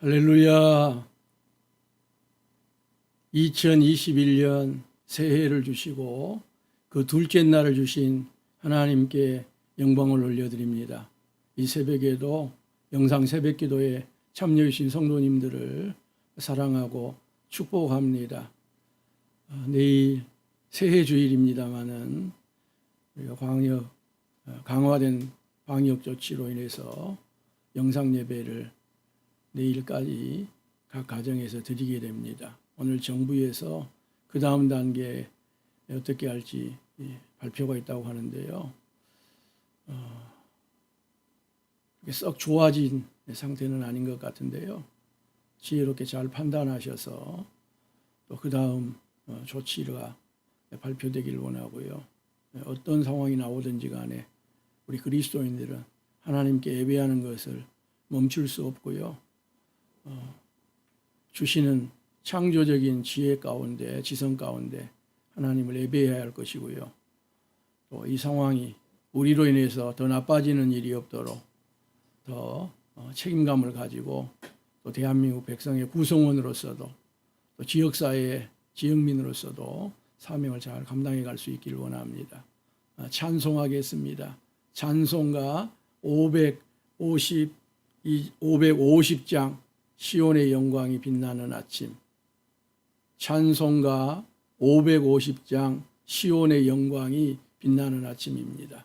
할렐루야. 2021년 새해를 주시고 그 둘째 날을 주신 하나님께 영광을 올려드립니다. 이 새벽에도 영상 새벽 기도에 참여해 주신 성도님들을 사랑하고 축복합니다. 어, 내일 새해 주일입니다마는 우리가 광역 어, 강화된 방역 조치로 인해서 영상 예배를 내일까지 각 가정에서 드리게 됩니다. 오늘 정부에서 그 다음 단계 어떻게 할지 예, 발표가 있다고 하는데요. 어, 썩 좋아진 상태는 아닌 것 같은데요. 지혜롭게 잘 판단하셔서 또 그 다음 어, 조치가 발표되길 원하고요. 예, 어떤 상황이 나오든지 간에 우리 그리스도인들은 하나님께 예배하는 것을 멈출 수 없고요. 어, 주시는 창조적인 지혜 가운데 지성 가운데 하나님을 예배해야 할 것이고요. 또 이 상황이 우리로 인해서 더 나빠지는 일이 없도록 더 어, 책임감을 가지고 또 대한민국 백성의 구성원으로서도 또 지역사회의 지역민으로서도 사명을 잘 감당해 갈 수 있기를 원합니다. 아, 찬송하겠습니다. 찬송가 550 550장 시온의 영광이 빛나는 아침. 찬송가 550장 시온의 영광이 빛나는 아침입니다.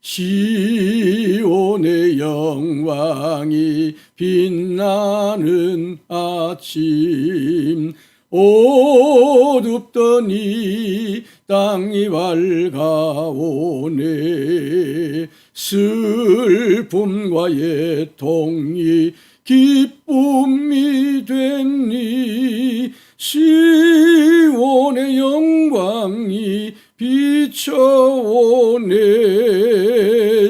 시온의 영광이 빛나는 아침. 어둡던 이 땅이 밝아오네 슬픔과 애통이 기쁨이 됐니? 시온의 영광이 비춰오네.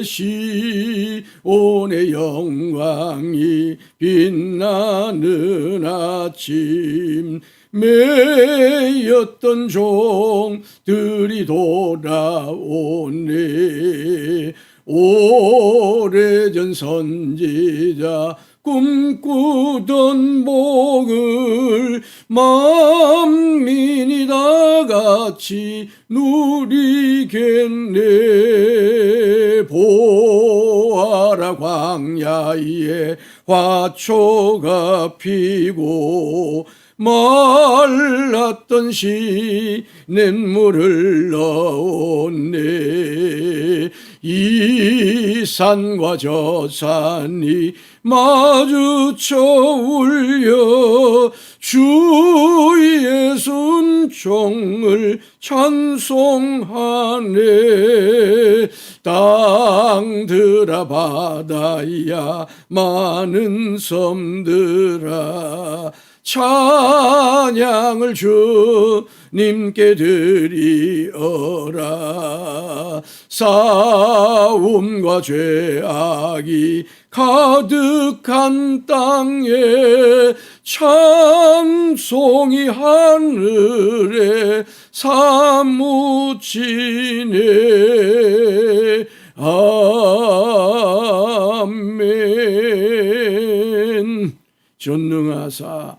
시온의 영광이 빛나는 아침 매였던 종들이 돌아오네 오래전 선지자 꿈꾸던 복을 만민이 다 같이 누리겠네. 보아라 광야에 화초가 피고 말랐던 시냇물을 넣었네 이 산과 저 산이 마주쳐 울려 주의 순종을 찬송하네. 땅들아 바다야 많은 섬들아 찬양을 주님께 드리어라. 싸움과 죄악이 가득한 땅에 찬송이 하늘에 사무치네. 아멘. 전능하사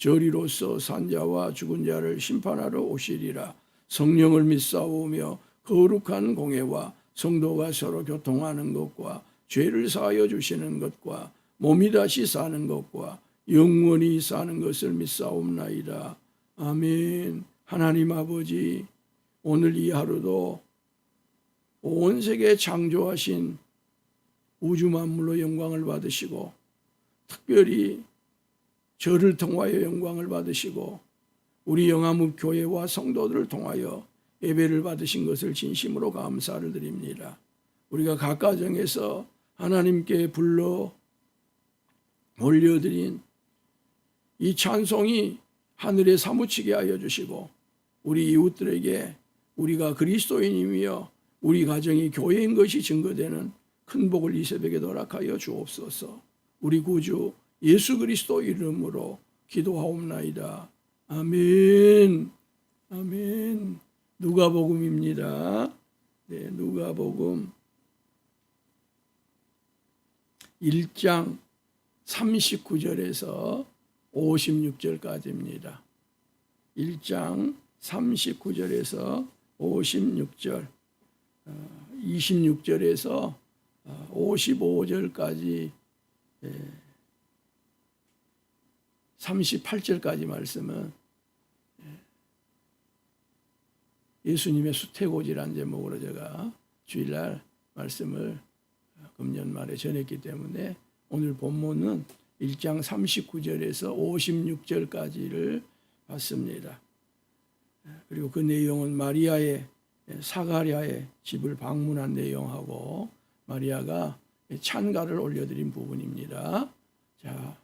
저리로서 산자와 죽은 자를 심판하러 오시리라 성령을 믿사오며 거룩한 공예와 성도가 서로 교통하는 것과 죄를 사하여 주시는 것과 몸이 다시 사는 것과 영원히 사는 것을 믿사옵나이다. 아멘. 하나님 아버지, 오늘 이 하루도 온 세계 창조하신 우주 만물로 영광을 받으시고 특별히 저를 통하여 영광을 받으시고 우리 영암읍 교회와 성도들을 통하여 예배를 받으신 것을 진심으로 감사를 드립니다. 우리가 각 가정에서 하나님께 불러 올려드린 이 찬송이 하늘에 사무치게 하여 주시고 우리 이웃들에게 우리가 그리스도인이며 우리 가정이 교회인 것이 증거되는 큰 복을 이 새벽에 허락하여 주옵소서. 우리 구주 예수 그리스도 이름으로 기도하옵나이다. 아멘. 아멘. 누가복음입니다. 네, 누가복음 1장 39절에서 56절까지입니다. 1장 39절에서 56절, 26절에서 55절까지 38절까지 말씀은 예수님의 수태고지란 제목으로 제가 주일날 말씀을 금년 말에 전했기 때문에 오늘 본문은 1장 39절에서 56절까지를 봤습니다. 그리고 그 내용은 마리아의 사가랴의 집을 방문한 내용하고 마리아가 찬가를 올려드린 부분입니다. 자,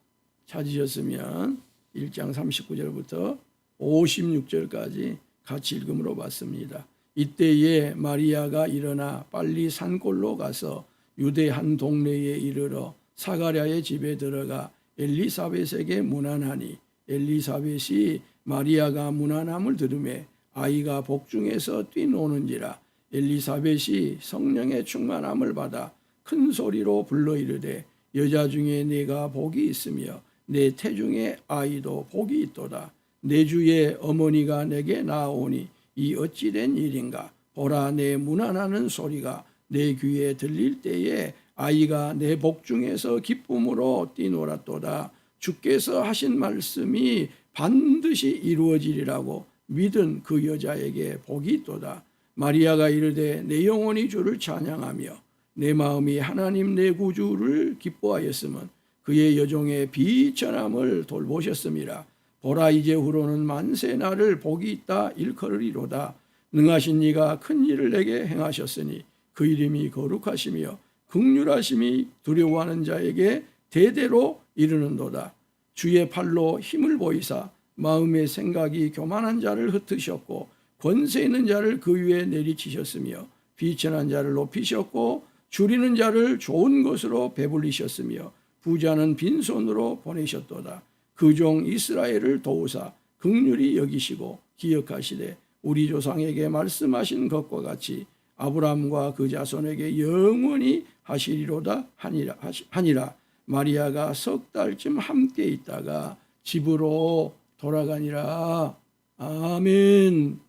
찾으셨으면 1장 39절부터 56절까지 같이 읽음으로 봤습니다. 이때에 마리아가 일어나 빨리 산골로 가서 유대 한 동네에 이르러 사가랴의 집에 들어가 엘리사벳에게 문안하니 엘리사벳이 마리아가 문안함을 들음에 아이가 복중에서 뛰노는지라 엘리사벳이 성령의 충만함을 받아 큰 소리로 불러 이르되 여자 중에 내가 복이 있으며 내 태중에 아이도 복이 있도다. 내 주의 어머니가 내게 나오니 이 어찌된 일인가? 보라 내 문안하는 소리가 내 귀에 들릴 때에 아이가 내 복중에서 기쁨으로 뛰놀았도다. 주께서 하신 말씀이 반드시 이루어지리라고 믿은 그 여자에게 복이 있도다. 마리아가 이르되 내 영혼이 주를 찬양하며 내 마음이 하나님 내 구주를 기뻐하였으면 그의 여종의 비천함을 돌보셨음이라 보라 이제 후로는 만세 나를 복이 있다 일컬으리로다. 능하신 이가 큰 일을 내게 행하셨으니 그 이름이 거룩하시며 극률하심이 두려워하는 자에게 대대로 이르는도다. 주의 팔로 힘을 보이사 마음의 생각이 교만한 자를 흩으셨고 권세 있는 자를 그 위에 내리치셨으며 비천한 자를 높이셨고 줄이는 자를 좋은 것으로 배불리셨으며 부자는 빈손으로 보내셨도다. 그 종 이스라엘을 도우사 극률이 여기시고 기억하시되 우리 조상에게 말씀하신 것과 같이 아브라함과 그 자손에게 영원히 하시리로다 하니라, 하니라. 마리아가 석 달쯤 함께 있다가 집으로 돌아가니라. 아멘.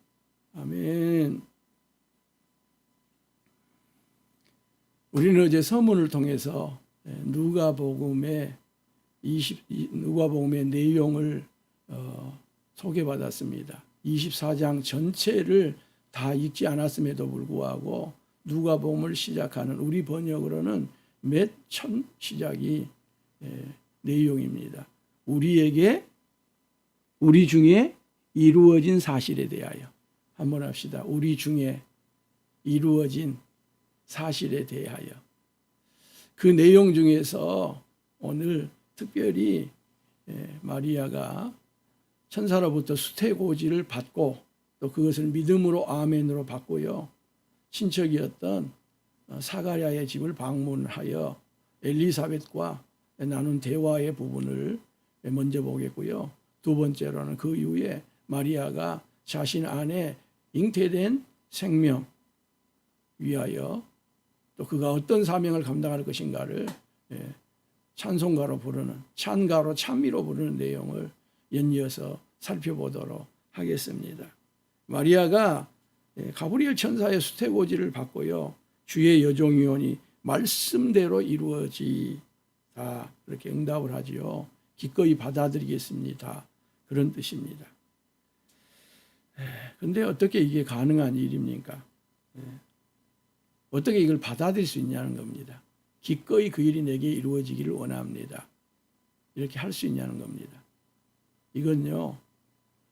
아멘. 우리는 어제 서문을 통해서 누가복음의 20 누가복음의 내용을 어, 소개받았습니다. 24장 전체를 다 읽지 않았음에도 불구하고 누가복음을 시작하는 우리 번역으로는 몇 천 시작이 예, 내용입니다. 우리에게 우리 중에 이루어진 사실에 대하여 한번 합시다. 우리 중에 이루어진 사실에 대하여 그 내용 중에서 오늘 특별히 예, 마리아가 천사로부터 수태고지를 받고 또 그것을 믿음으로 아멘으로 받고요. 친척이었던 어, 사가랴의 집을 방문하여 엘리사벳과 나눈 대화의 부분을 먼저 보겠고요. 두 번째로는 그 이후에 마리아가 자신 안에 잉태된 생명 위하여 또 그가 어떤 사명을 감당할 것인가를 예, 찬송가로 부르는 찬가로 찬미로 부르는 내용을 연이어서 살펴보도록 하겠습니다. 마리아가 예, 가브리엘 천사의 수태고지를 받고요. 주의 여종이오니 말씀대로 이루어지다 그렇게 응답을 하지요. 기꺼이 받아들이겠습니다. 그런 뜻입니다. 근데 어떻게 이게 가능한 일입니까? 예. 어떻게 이걸 받아들일 수 있냐는 겁니다. 기꺼이 그 일이 내게 이루어지기를 원합니다. 이렇게 할 수 있냐는 겁니다. 이건요,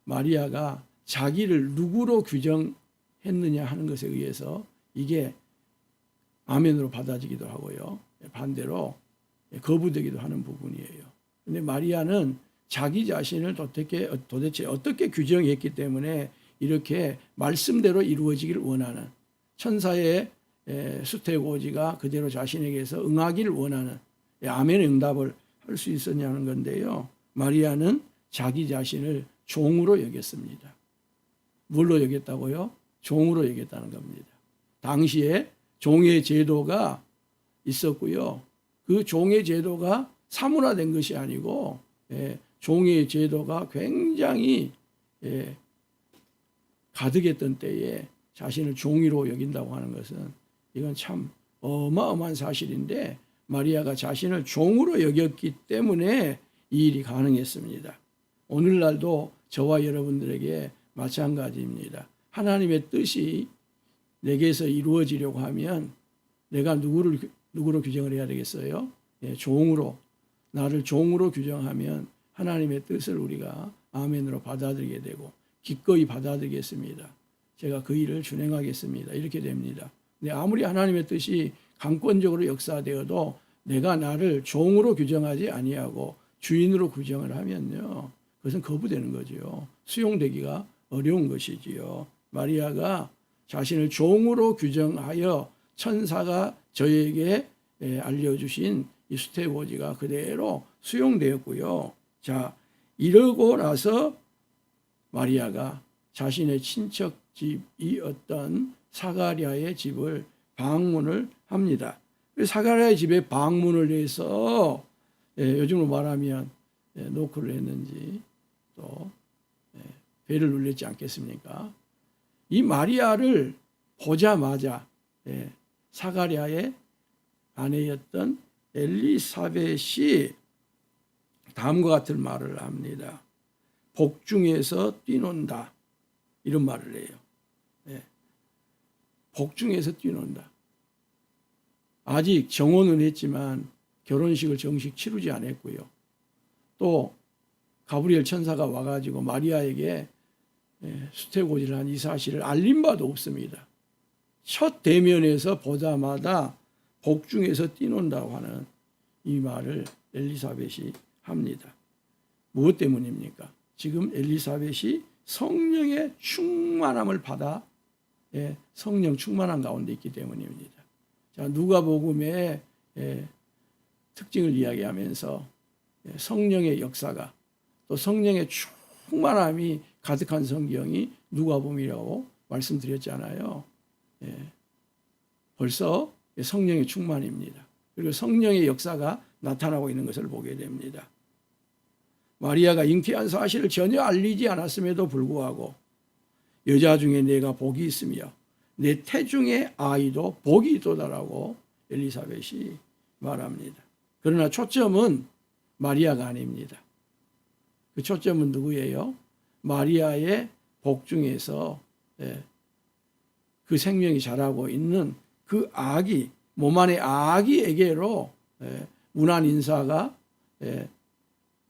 마리아가 자기를 누구로 규정했느냐 하는 것에 의해서 이게 아멘으로 받아지기도 하고요. 반대로 거부되기도 하는 부분이에요. 근데 마리아는 자기 자신을 도대체, 도대체 어떻게 규정했기 때문에 이렇게 말씀대로 이루어지길 원하는 천사의 에, 수태고지가 그대로 자신에게서 응하기를 원하는 예, 아멘의 응답을 할 수 있었냐는 건데요. 마리아는 자기 자신을 종으로 여겼습니다. 뭘로 여겼다고요? 종으로 여겼다는 겁니다. 당시에 종의 제도가 있었고요. 그 종의 제도가 사문화된 것이 아니고 예, 종의 제도가 굉장히 예, 가득했던 때에 자신을 종이로 여긴다고 하는 것은 이건 참 어마어마한 사실인데 마리아가 자신을 종으로 여겼기 때문에 이 일이 가능했습니다. 오늘날도 저와 여러분들에게 마찬가지입니다. 하나님의 뜻이 내게서 이루어지려고 하면 내가 누구를 누구로 규정을 해야 되겠어요? 예, 종으로 나를 종으로 규정하면 하나님의 뜻을 우리가 아멘으로 받아들이게 되고 기꺼이 받아들이겠습니다. 제가 그 일을 준행하겠습니다. 이렇게 됩니다. 아무리 하나님의 뜻이 강권적으로 역사되어도 내가 나를 종으로 규정하지 아니하고 주인으로 규정을 하면요. 그것은 거부되는 거지요. 수용되기가 어려운 것이지요. 마리아가 자신을 종으로 규정하여 천사가 저에게 예, 알려주신 이 수태고지가 그대로 수용되었고요. 자, 이러고 나서 마리아가 자신의 친척 집이었던 사가랴의 집을 방문을 합니다. 사가랴의 집에 방문을 해서 예, 요즘으로 말하면 예, 노크를 했는지 또 예, 배를 눌렸지 않겠습니까? 이 마리아를 보자마자 예, 사가랴의 아내였던 엘리사벳이 다음과 같은 말을 합니다. 복중에서 뛰논다. 이런 말을 해요. 예. 복중에서 뛰논다. 아직 정혼은 했지만 결혼식을 정식 치르지 않았고요. 또 가브리엘 천사가 와가지고 마리아에게 예, 수태고지를 한이 사실을 알린 바도 없습니다. 첫 대면에서 보자마자 복중에서 뛰논다고 하는 이 말을 엘리사벳이 합니다. 무엇 때문입니까? 지금 엘리사벳이 성령의 충만함을 받아 예, 성령 충만한 가운데 있기 때문입니다. 자 누가복음의 예, 특징을 이야기하면서 예, 성령의 역사가 또 성령의 충만함이 가득한 성경이 누가복음이라고 말씀드렸잖아요. 예, 벌써 성령의 충만입니다. 그리고 성령의 역사가 나타나고 있는 것을 보게 됩니다. 마리아가 잉태한 사실을 전혀 알리지 않았음에도 불구하고 여자 중에 내가 복이 있으며 내 태중의 아이도 복이 있도다라고 엘리사벳이 말합니다. 그러나 초점은 마리아가 아닙니다. 그 초점은 누구예요? 마리아의 복 중에서 예, 그 생명이 자라고 있는 그 아기 몸 안의 아기에게로 예, 문안 인사가 예,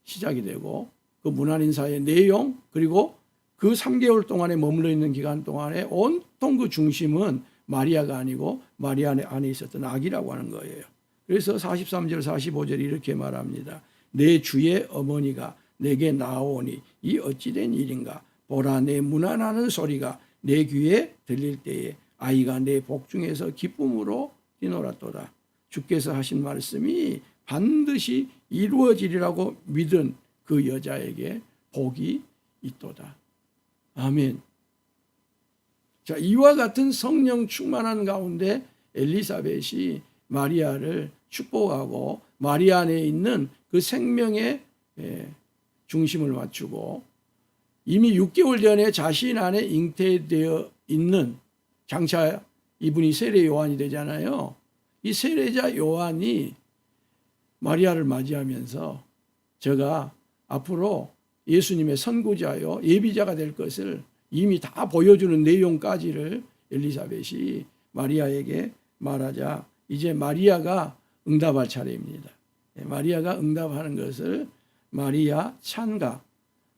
시작이 되고 그 문안 인사의 내용 그리고 그 3개월 동안에 머물러 있는 기간 동안에 온통 그 중심은 마리아가 아니고 마리아 안에 있었던 아기라고 하는 거예요. 그래서 43절 45절 이렇게 말합니다. 내 주의 어머니가 내게 나오니 이 어찌된 일인가 보라 내 문안하는 소리가 내 귀에 들릴 때에 아이가 내 복중에서 기쁨으로 뛰놀았도다. 주께서 하신 말씀이 반드시 이루어지리라고 믿은 그 여자에게 복이 있도다. 아멘. 자, 이와 같은 성령 충만한 가운데 엘리사벳이 마리아를 축복하고 마리아 안에 있는 그 생명의 예, 중심을 맞추고 이미 6개월 전에 자신 안에 잉태되어 있는 장차 이분이 세례 요한이 되잖아요. 이 세례자 요한이 마리아를 맞이하면서 제가 앞으로 예수님의 선구자요 예비자가 될 것을 이미 다 보여주는 내용까지를 엘리사벳이 마리아에게 말하자 이제 마리아가 응답할 차례입니다. 예, 마리아가 응답하는 것을 마리아 찬가,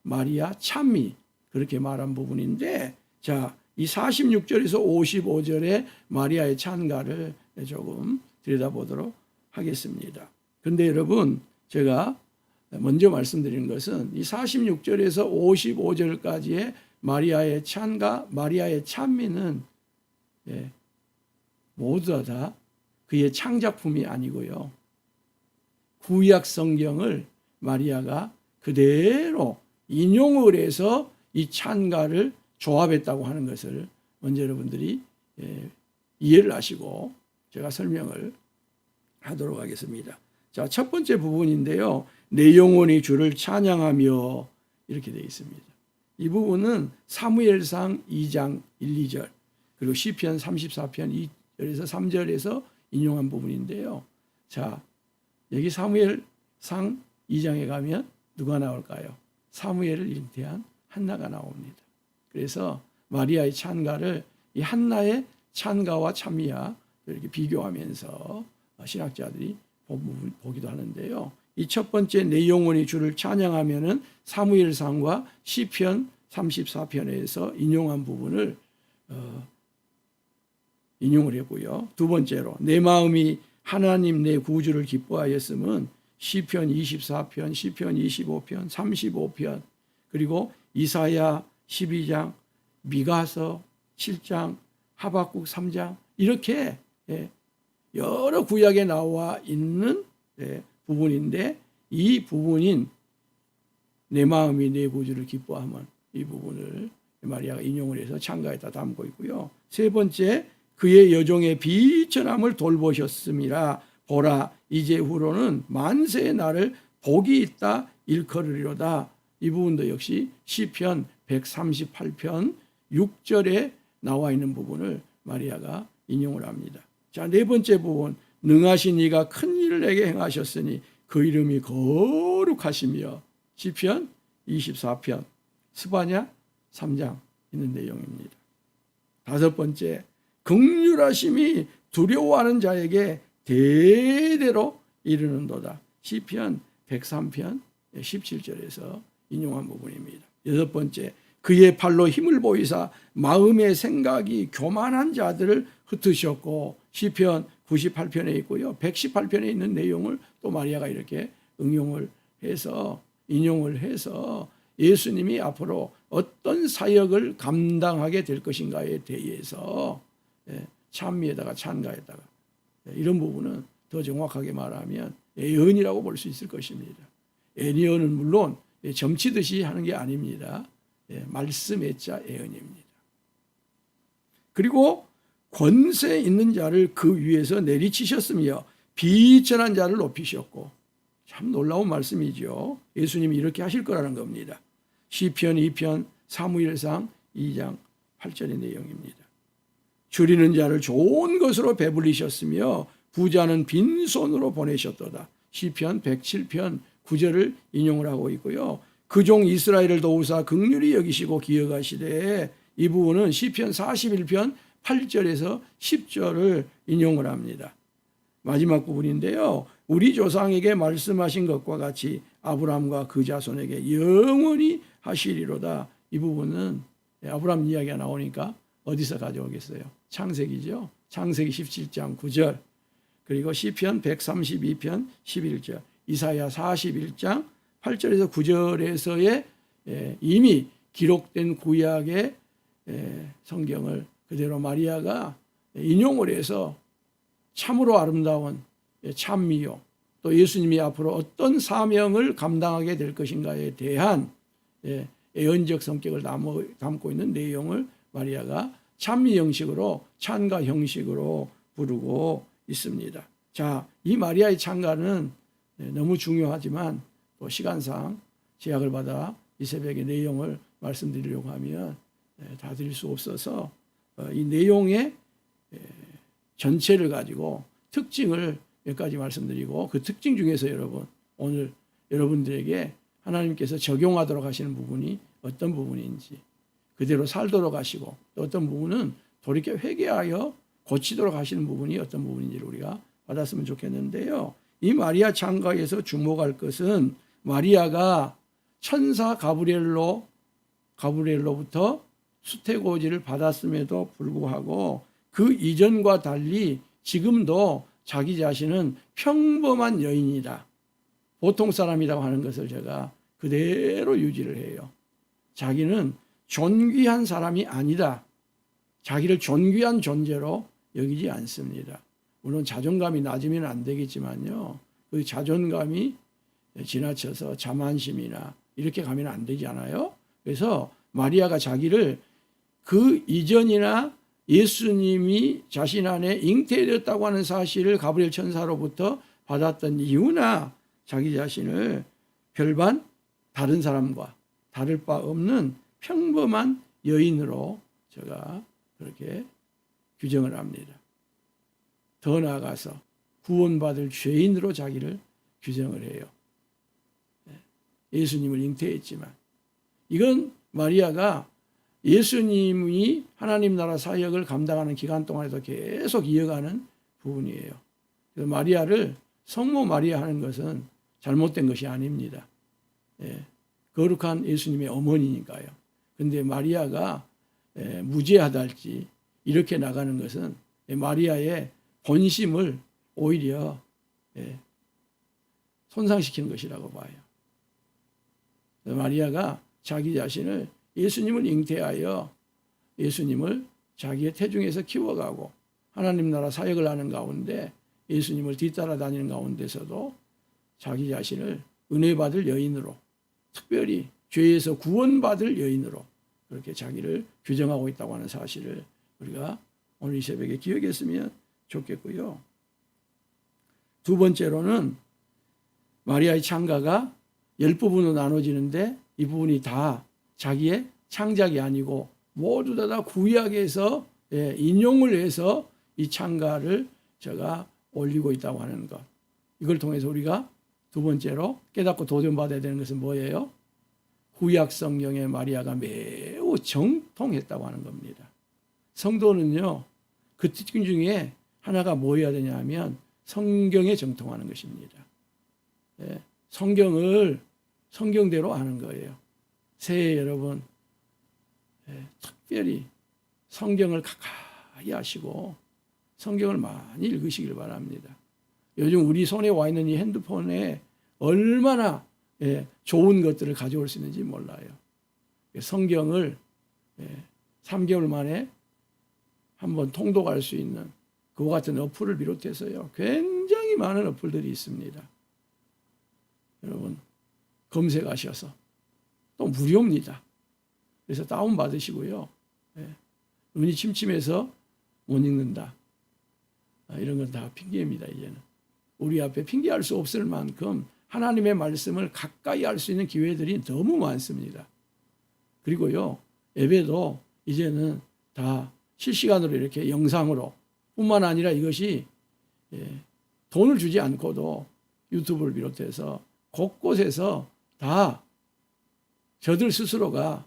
마리아 찬미 그렇게 말한 부분인데 자, 이 46절에서 55절의 마리아의 찬가를 조금 들여다보도록 하겠습니다. 근데 여러분 제가 먼저 말씀드린 것은 이 46절에서 55절까지의 마리아의 찬가, 마리아의 찬미는 예, 모두 다 그의 창작품이 아니고요. 구약 성경을 마리아가 그대로 인용을 해서 이 찬가를 조합했다고 하는 것을 먼저 여러분들이 예, 이해를 하시고 제가 설명을 하도록 하겠습니다. 자, 첫 번째 부분인데요. 내 영혼이 주를 찬양하며 이렇게 되어 있습니다. 이 부분은 사무엘상 2장 1, 2절 그리고 시편 34편 2절에서 3절에서 인용한 부분인데요. 자, 여기 사무엘상 2장에 가면 누가 나올까요? 사무엘을 잉태한 한나가 나옵니다. 그래서 마리아의 찬가를 이 한나의 찬가와 찬미와 이렇게 비교하면서 신학자들이 본- 보기도 하는데요. 이 첫 번째 내 영혼이 주를 찬양하면은 사무엘상과 시편 34편에서 인용한 부분을 어, 인용을 했고요. 두 번째로 내 마음이 하나님 내 구주를 기뻐하였음은 시편 24편, 시편 25편, 35편 그리고 이사야 12장, 미가서 7장, 하박국 3장 이렇게 예, 여러 구약에 나와 있는 예, 부분인데 이 부분인 내 마음이 내 구주를 기뻐하면 이 부분을 마리아가 인용을 해서 창가에다 담고 있고요. 세 번째 그의 여종의 비천함을 돌보셨음이라 보라 이제 후로는 만세의 날을 복이 있다 일컬으리로다. 이 부분도 역시 시편 138편 6절에 나와 있는 부분을 마리아가 인용을 합니다. 자, 네 번째 부분. 능하신 이가 큰 일을 내게 행하셨으니 그 이름이 거룩하시며 시편 24편 스바냐 3장 있는 내용입니다. 다섯 번째. 극률하심이 두려워하는 자에게 대대로 이르는도다. 시편 103편 17절에서 인용한 부분입니다. 여섯 번째. 그의 팔로 힘을 보이사 마음의 생각이 교만한 자들을 흩으셨고 시편 98편에 있고요. 118편에 있는 내용을 또 마리아가 이렇게 응용을 해서 인용을 해서 예수님이 앞으로 어떤 사역을 감당하게 될 것인가에 대해서 예, 찬미에다가 찬가에다가 예, 이런 부분은 더 정확하게 말하면 예언이라고 볼 수 있을 것입니다. 예언은 물론 예, 점치듯이 하는 게 아닙니다. 예, 말씀의 자 예언입니다. 그리고 권세 있는 자를 그 위에서 내리치셨으며 비천한 자를 높이셨고 참 놀라운 말씀이죠. 예수님이 이렇게 하실 거라는 겁니다. 시편 2편 사무엘상 2장 8절의 내용입니다. 줄이는 자를 좋은 것으로 배불리셨으며 부자는 빈손으로 보내셨도다. 시편 107편 9절을 인용을 하고 있고요. 그 종 이스라엘을 도우사 극률이 여기시고 기억하시되 이 부분은 시편 41편 8절에서 10절을 인용을 합니다. 마지막 부분인데요. 우리 조상에게 말씀하신 것과 같이 아브라함과 그 자손에게 영원히 하시리로다. 이 부분은 아브라함 이야기가 나오니까 어디서 가져오겠어요? 창세기죠. 창세기 17장 9절. 그리고 시편 132편 11절. 이사야 41장 8절에서 9절에서의 예, 이미 기록된 구약의 예, 성경을 그대로 마리아가 인용을 해서 참으로 아름다운 예, 찬미요 또 예수님이 앞으로 어떤 사명을 감당하게 될 것인가에 대한 예, 예언적 성격을 담고, 있는 내용을 마리아가 찬미 형식으로 찬가 형식으로 부르고 있습니다. 자, 이 마리아의 찬가는 예, 너무 중요하지만 또 시간상 제약을 받아 이 새벽의 내용을 말씀드리려고 하면 예, 다 드릴 수 없어서 어, 이 내용의 예, 전체를 가지고 특징을 몇 가지 말씀드리고 그 특징 중에서 여러분 오늘 여러분들에게 하나님께서 적용하도록 하시는 부분이 어떤 부분인지 그대로 살도록 하시고 또 어떤 부분은 돌이켜 회개하여 고치도록 하시는 부분이 어떤 부분인지를 우리가 받았으면 좋겠는데요. 이 마리아 창가에서 주목할 것은 마리아가 천사 가브리엘로 가브리엘로부터 수태고지를 받았음에도 불구하고 그 이전과 달리 지금도 자기 자신은 평범한 여인이다. 보통 사람이라고 하는 것을 제가 그대로 유지를 해요. 자기는 존귀한 사람이 아니다. 자기를 존귀한 존재로 여기지 않습니다. 물론 자존감이 낮으면 안 되겠지만요. 그 자존감이 지나쳐서 자만심이나 이렇게 가면 안 되잖아요. 그래서 마리아가 자기를 그 이전이나 예수님이 자신 안에 잉태되었다고 하는 사실을 가브리엘 천사로부터 받았던 이유나 자기 자신을 별반 다른 사람과 다를 바 없는 평범한 여인으로 제가 그렇게 규정을 합니다. 더 나아가서 구원받을 죄인으로 자기를 규정을 해요. 예수님을 잉태했지만 이건 마리아가 예수님이 하나님 나라 사역을 감당하는 기간 동안에도 계속 이어가는 부분이에요. 그래서 마리아를 성모 마리아 하는 것은 잘못된 것이 아닙니다. 예, 거룩한 예수님의 어머니니까요. 근데 마리아가 예, 무죄하달지 이렇게 나가는 것은 예, 마리아의 본심을 오히려 예, 손상시키는 것이라고 봐요. 마리아가 자기 자신을 예수님을 잉태하여 예수님을 자기의 태중에서 키워가고 하나님 나라 사역을 하는 가운데 예수님을 뒤따라 다니는 가운데서도 자기 자신을 은혜 받을 여인으로 특별히 죄에서 구원받을 여인으로 그렇게 자기를 규정하고 있다고 하는 사실을 우리가 오늘 이 새벽에 기억했으면 좋겠고요. 두 번째로는 마리아의 창가가 열 부분으로 나눠지는데 이 부분이 다 자기의 창작이 아니고 모두 다, 다 구약에서 예, 인용을 해서 이 창가를 제가 올리고 있다고 하는 것. 이걸 통해서 우리가 두 번째로 깨닫고 도전받아야 되는 것은 뭐예요? 구약 성경의 마리아가 매우 정통했다고 하는 겁니다. 성도는요, 그 특징 중에 하나가 뭐여야 되냐 하면 성경에 정통하는 것입니다. 예, 성경을 성경대로 아는 거예요. 새해 여러분, 예, 특별히 성경을 가까이 하시고 성경을 많이 읽으시길 바랍니다. 요즘 우리 손에 와 있는 이 핸드폰에 얼마나 예, 좋은 것들을 가져올 수 있는지 몰라요. 성경을 예, 3개월 만에 한번 통독할 수 있는 그와 같은 어플을 비롯해서요. 굉장히 많은 어플들이 있습니다. 여러분 검색하셔서 또 무료입니다. 그래서 다운 받으시고요. 예. 눈이 침침해서 못 읽는다. 아, 이런 건 다 핑계입니다. 이제는 우리 앞에 핑계할 수 없을 만큼 하나님의 말씀을 가까이 할 수 있는 기회들이 너무 많습니다. 그리고요 예배도 이제는 다 실시간으로 이렇게 영상으로 뿐만 아니라 이것이 예, 돈을 주지 않고도 유튜브를 비롯해서 곳곳에서 다 저들 스스로가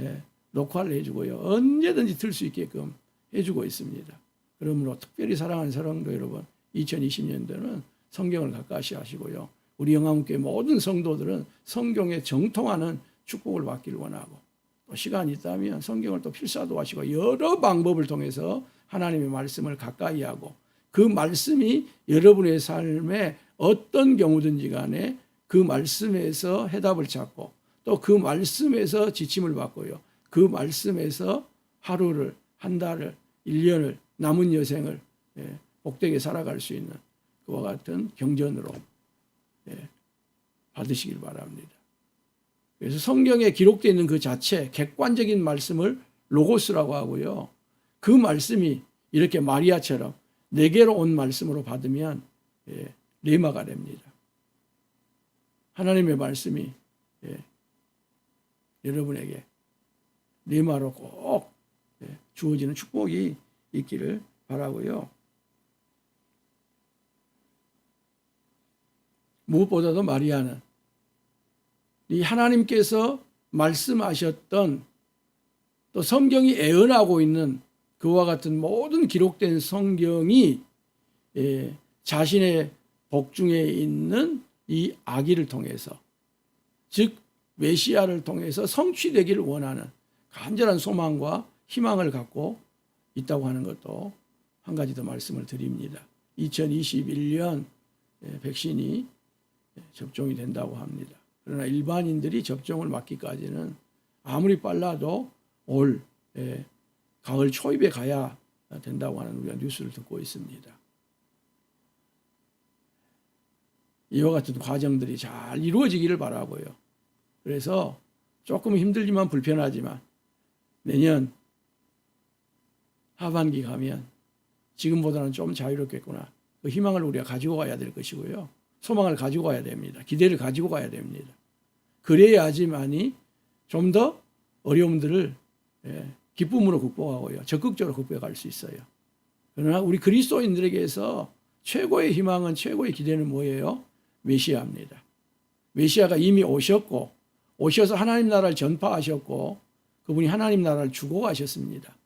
예, 녹화를 해주고요. 언제든지 틀수 있게끔 해주고 있습니다. 그러므로 특별히 사랑하는 사랑도 여러분, 2020년도는 성경을 가까이 하시고요. 우리 영암교회 모든 성도들은 성경에 정통하는 축복을 받기를 원하고 또 시간이 있다면 성경을 또 필사도 하시고 여러 방법을 통해서 하나님의 말씀을 가까이 하고 그 말씀이 여러분의 삶에 어떤 경우든지 간에 그 말씀에서 해답을 찾고 또 그 말씀에서 지침을 받고요. 그 말씀에서 하루를, 한 달을, 1년을, 남은 여생을 예, 복되게 살아갈 수 있는 그와 같은 경전으로 예, 받으시길 바랍니다. 그래서 성경에 기록되어 있는 그 자체 객관적인 말씀을 로고스라고 하고요. 그 말씀이 이렇게 마리아처럼 내게로 온 말씀으로 받으면 예, 레마가 됩니다. 하나님의 말씀이 예, 여러분에게 레마로 꼭 예, 주어지는 축복이 있기를 바라고요. 무엇보다도 마리아는 이 하나님께서 말씀하셨던 또 성경이 애언하고 있는 그와 같은 모든 기록된 성경이 예, 자신의 복중에 있는 이 아기를 통해서 즉 메시아를 통해서 성취되기를 원하는 간절한 소망과 희망을 갖고 있다고 하는 것도 한 가지 더 말씀을 드립니다. 2021년 예, 백신이 접종이 된다고 합니다. 그러나 일반인들이 접종을 맞기까지는 아무리 빨라도 올 예, 가을 초입에 가야 된다고 하는 우리가 뉴스를 듣고 있습니다. 이와 같은 과정들이 잘 이루어지기를 바라고요. 그래서 조금 힘들지만 불편하지만 내년 하반기 가면 지금보다는 좀 자유롭겠구나. 그 희망을 우리가 가지고 가야 될 것이고요. 소망을 가지고 가야 됩니다. 기대를 가지고 가야 됩니다. 그래야지만이 좀 더 어려움들을 예, 기쁨으로 극복하고요. 적극적으로 극복해 갈수 있어요. 그러나 우리 그리스도인들에게서 최고의 희망은 최고의 기대는 뭐예요? 메시아입니다. 메시아가 이미 오셨고 오셔서 하나님 나라를 전파하셨고 그분이 하나님 나라를 주고 가셨습니다.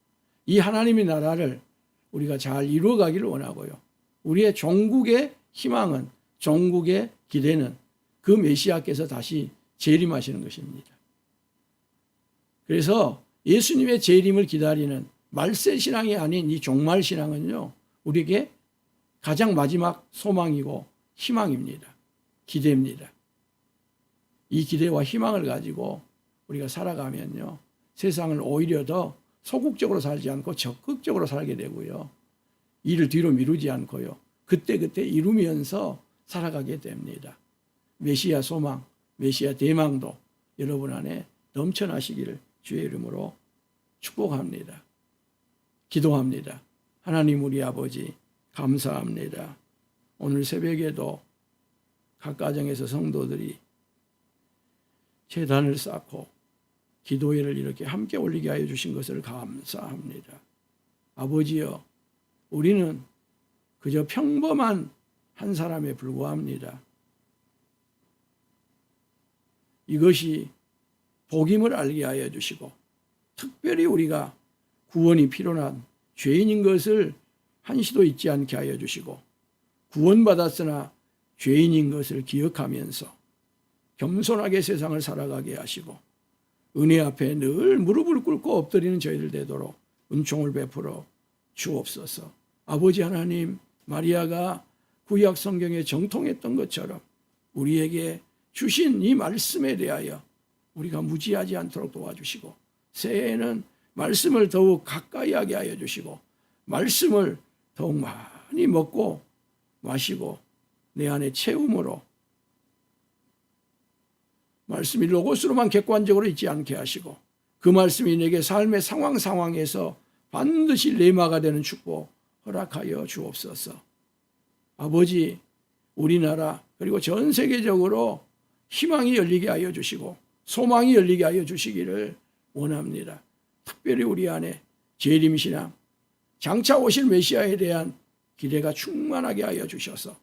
이 하나님의 나라를 우리가 잘 이루어 가기를 원하고요. 우리의 종국의 희망은 종국의 기대는 그 메시아께서 다시 재림하시는 것입니다. 그래서 예수님의 재림을 기다리는 말세 신앙이 아닌 이 종말 신앙은요. 우리에게 가장 마지막 소망이고 희망입니다. 기대입니다. 이 기대와 희망을 가지고 우리가 살아가면요. 세상을 오히려 더 소극적으로 살지 않고 적극적으로 살게 되고요. 일을 뒤로 미루지 않고요. 그때 그때 이루면서 살아가게 됩니다. 메시아 소망, 메시아 대망도 여러분 안에 넘쳐나시기를 주의 이름으로 축복합니다. 기도합니다. 하나님 우리 아버지 감사합니다. 오늘 새벽에도 각 가정에서 성도들이 재단을 쌓고 기도회를 이렇게 함께 올리게 하여 주신 것을 감사합니다. 아버지여, 우리는 그저 평범한 한 사람에 불과합니다. 이것이 복임을 알게 하여 주시고 특별히 우리가 구원이 필요한 죄인인 것을 한시도 잊지 않게 하여 주시고 구원받았으나 죄인인 것을 기억하면서 겸손하게 세상을 살아가게 하시고 은혜 앞에 늘 무릎을 꿇고 엎드리는 저희들 되도록 은총을 베풀어 주옵소서. 아버지 하나님, 마리아가 구약 성경에 정통했던 것처럼 우리에게 주신 이 말씀에 대하여 우리가 무지하지 않도록 도와주시고 새해에는 말씀을 더욱 가까이 하게 하여 주시고 말씀을 더욱 많이 먹고 마시고 내 안에 채움으로 말씀이 로고스로만 객관적으로 있지 않게 하시고 그 말씀이 내게 삶의 상황 상황에서 반드시 레마가 되는 축복 허락하여 주옵소서. 아버지 우리나라 그리고 전 세계적으로 희망이 열리게 하여 주시고 소망이 열리게 하여 주시기를 원합니다. 특별히 우리 안에 재림 신앙, 장차 오실 메시아에 대한 기대가 충만하게 하여 주셔서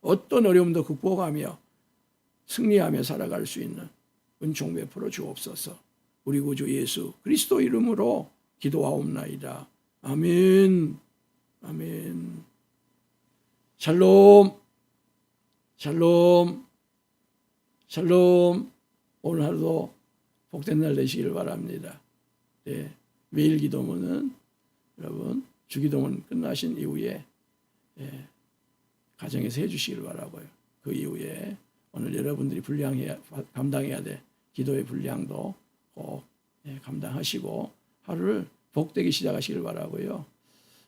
어떤 어려움도 극복하며 승리하며 살아갈 수 있는 은총 베풀어 주옵소서. 우리 구주 예수 그리스도 이름으로 기도하옵나이다. 아멘. 아멘. 샬롬. 샬롬. 샬롬. 오늘 하루도 복된 날 되시기를 바랍니다. 네, 매일 기도문은 여러분 주기도문 끝나신 이후에 예, 가정에서 해주시기를 바라고요. 그 이후에 오늘 여러분들이 분량해야 감당해야 될 기도의 분량도 꼭 예, 감당하시고 하루를 복되게 시작하시기를 바라고요.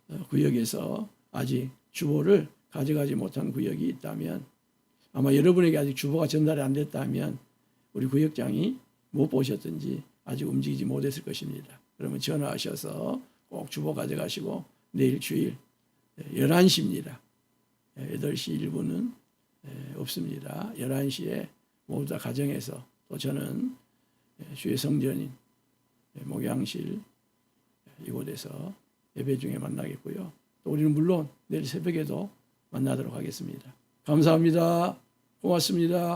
어, 구역에서 아직 주보를 가져가지 못한 구역이 있다면 아마 여러분에게 아직 주보가 전달이 안 됐다면 우리 구역장이 못 보셨든지 아직 움직이지 못했을 것입니다. 그러면 전화하셔서 꼭 주보 가져가시고 내일 주일 11시입니다. 8시 1분은 없습니다. 11시에 모두 다 가정에서 또 저는 주의 성전인 목양실 이곳에서 예배 중에 만나겠고요. 또 우리는 물론 내일 새벽에도 만나도록 하겠습니다. 감사합니다. 고맙습니다.